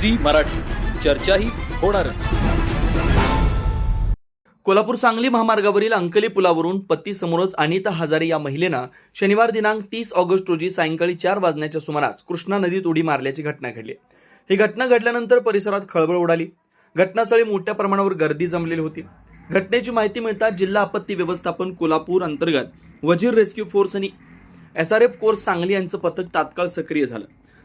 Zee Marathi. चर्चाही होणारच. कोल्हापूर सांगली महामार्गावरील अंकली पुलावरून पती समोरच अनिता हजारे या महिलेनं शनिवार दिनांक तीस ऑगस्ट रोजी सायंकाळी चार वाजण्याच्या सुमारास कृष्णा नदीत उडी मारल्याची घटना घडली. ही घटना घडल्यानंतर परिसरात खळबळ उडाली. घटनास्थळी मोठ्या प्रमाणावर गर्दी जमलेली होती. घटनेची माहिती मिळताच जिल्हा आपत्ती व्यवस्थापन कोल्हापूर अंतर्गत वजीर रेस्क्यू फोर्स आणि एसआरएफ कोर्स सांगली यांचं पथक तात्काळ सक्रिय झालं.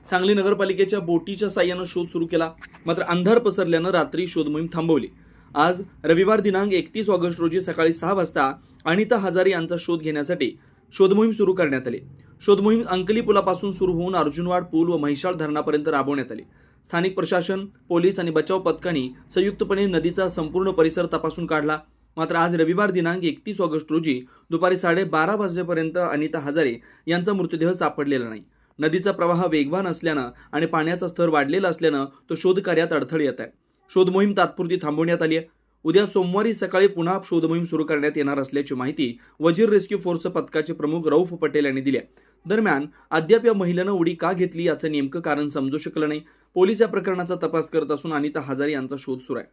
सांगली नगरपालिकेच्या बोटीच्या साह्यानं शोध सुरू केला. मात्र अंधार पसरल्यानं रात्री शोध मोहीम थांबवली. आज रविवार दिनांक एकतीस ऑगस्ट रोजी सकाळी सहा वाजता अनिता हजारे यांचा शोध घेण्यासाठी शोधमोहीम सुरू करण्यात आली. शोधमोहीम अंकली पुलापासून सुरू होऊन अर्जुनवाड पूल व महिषाळ धरणापर्यंत राबवण्यात आली. स्थानिक प्रशासन पोलीस आणि बचाव पथकांनी संयुक्तपणे नदीचा संपूर्ण परिसर तपासून काढला. मात्र आज रविवार दिनांक एकतीस ऑगस्ट रोजी दुपारी साडेबारा वाजेपर्यंत अनिता हजारे यांचा मृतदेह सापडलेला नाही. नदीचा प्रवाह वेगवान असल्यानं आणि पाण्याचा स्तर वाढलेला असल्यानं तो शोधकार्यात अडथळे येत आहे. शोध मोहीम तात्पुरती थांबवण्यात आली आहे. उद्या सोमवारी सकाळी पुन्हा शोध मोहीम सुरू करण्यात येणार असल्याची माहिती वजीर रेस्क्यू फोर्स पथकाचे प्रमुख रौफ पटेल यांनी दिली आहे. दरम्यान अद्याप या महिलेनं उडी का घेतली याचं नेमकं कारण समजू शकलं नाही. पोलीस या प्रकरणाचा तपास करत असून अनिता हजारे यांचा शोध सुरू आहे.